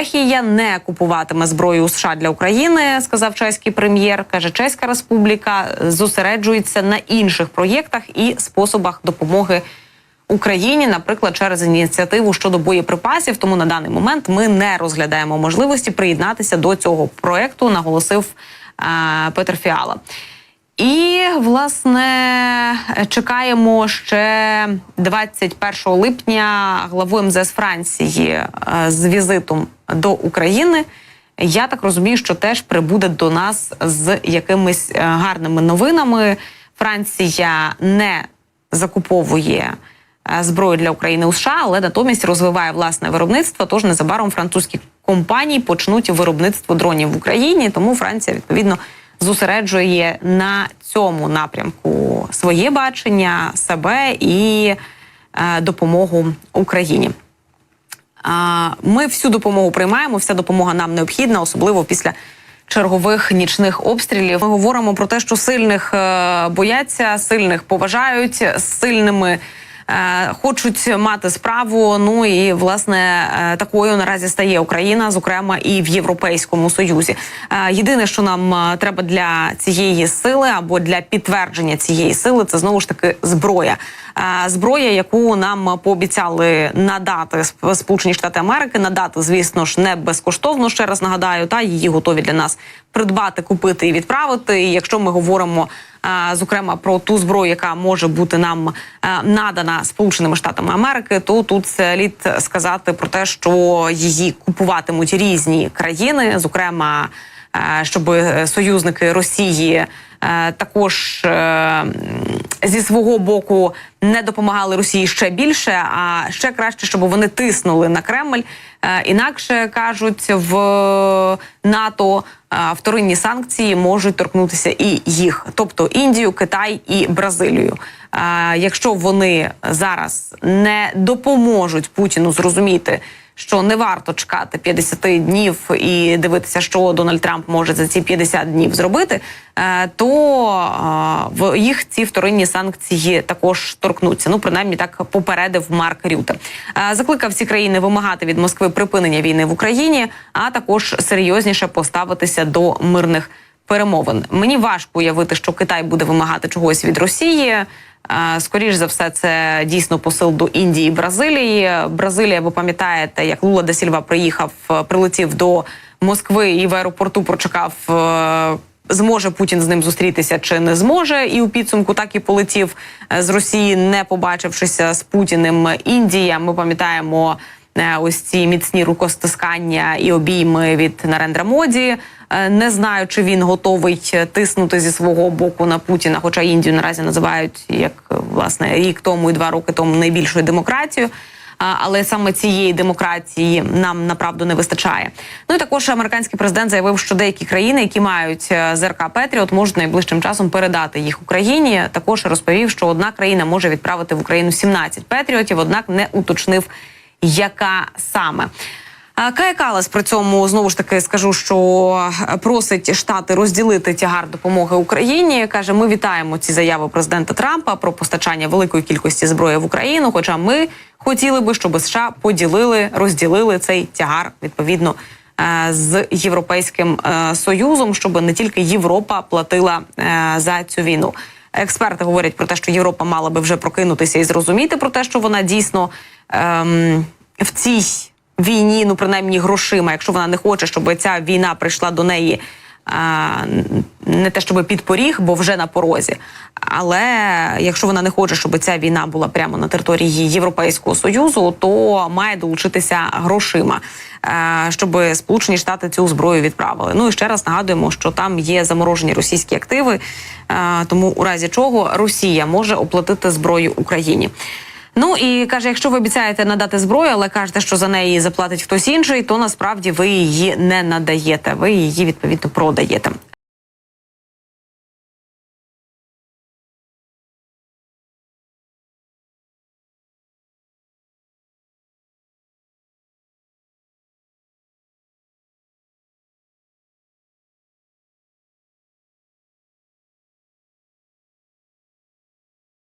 Чехія не купуватиме зброю у США для України, сказав чеський прем'єр. каже, Чеська Республіка зосереджується на інших проєктах і способах допомоги Україні, наприклад, через ініціативу щодо боєприпасів. Тому на даний момент ми не розглядаємо можливості приєднатися до цього проекту, наголосив е, Петр Фіала. І власне чекаємо ще 21 липня главу МЗС Франції е, з візитом до України. Я так розумію, що теж прибуде до нас з якимись е, гарними новинами. Франція не закуповує е, зброю для України у США, але натомість розвиває власне виробництво. Тож незабаром французькі компанії почнуть виробництво дронів в Україні. Тому Франція відповідно зосереджує на цьому напрямку своє бачення себе і е, допомогу Україні. Ми всю допомогу приймаємо. Вся допомога нам необхідна, особливо після чергових нічних обстрілів. Ми говоримо про те, що сильних е, бояться, сильних поважають, сильними. Е, Хочуть мати справу. Ну і власне е, такою наразі стає Україна, зокрема і в Європейському Союзі. Е, Єдине, що нам треба для цієї сили або для підтвердження цієї сили, це знову ж таки зброя. Зброя, яку нам пообіцяли надати Сп- Сполучені Штати Америки, надати, звісно ж, не безкоштовно. Ще раз нагадаю, та її готові для нас придбати, купити і відправити. І якщо ми говоримо зокрема про ту зброю, яка може бути нам е, надана Сполученими Штатами Америки, то тут слід сказати про те, що її купуватимуть різні країни, зокрема. е, Щоб е, союзники Росії також зі свого боку не допомагали Росії ще більше, а ще краще, щоб вони тиснули на Кремль. Е, Інакше кажуть в НАТО е, вторинні санкції можуть торкнутися і їх, тобто Індію, Китай і Бразилію. Е, Якщо вони зараз не допоможуть Путіну зрозуміти. Що не варто чекати 50 днів і дивитися, що Дональд Трамп може за ці 50 днів зробити, е, то е, в їх ці вторинні санкції також торкнуться. Ну принаймні так попередив Марк Рюте. Е, Закликав всі країни вимагати від Москви припинення війни в Україні, а також серйозніше поставитися до мирних перемовин. Мені важко уявити, що Китай буде вимагати чогось від Росії. Е, Скоріш за все, це дійсно посил до Індії і Бразилії. Бразилія, ви пам'ятаєте, як Лула де Сільва приїхав, е, прилетів до Москви і в аеропорту прочекав. е, Зможе Путін з ним зустрітися чи не зможе, і у підсумку так і полетів з Росії, не побачившися з Путіним. Індія. Ми пам'ятаємо ось ці міцні рукостискання і обійми від Нарендра Моді. Е, Не знаю, чи він готовий е, тиснути зі свого боку на Путіна, хоча Індію наразі називають як е, власне рік тому і два роки тому найбільшою демократією. Але саме цієї демократії нам направду не вистачає. Ну і також американський президент заявив, що деякі країни, які мають е, ЗРК Петріот, можуть найближчим часом передати їх Україні. Також розповів, що одна країна може відправити в Україну 17 Петріотів, однак не уточнив, яка саме. Кая Калас при цьому знову ж таки скажу, що е, просить штати розділити тягар допомоги Україні. каже: ми вітаємо ці заяви президента Трампа про постачання великої кількості зброї в Україну. Хоча ми хотіли би, щоб США поділили, розділили цей тягар відповідно е, з європейським е, союзом, щоб не тільки Європа платила за цю війну. Експерти говорять про те, що Європа мала би вже прокинутися і зрозуміти про те, що вона дійсно ем, в цій війні, ну принаймні грошима, якщо вона не хоче, щоб ця війна прийшла до неї. а, Не те, щоб під поріг, бо вже на порозі. Але якщо вона не хоче, щоб ця війна була прямо на території Європейського союзу, то має долучитися грошима, е, щоб Сполучені Штати цю зброю відправили. Ну і ще раз нагадуємо, що там є заморожені російські активи, е, тому у разі чого Росія може оплатити зброю Україні. Ну і каже, якщо ви обіцяєте надати зброю, але кажете, що за неї заплатить хтось інший, то насправді ви її не надаєте. Ви її відповідно продаєте.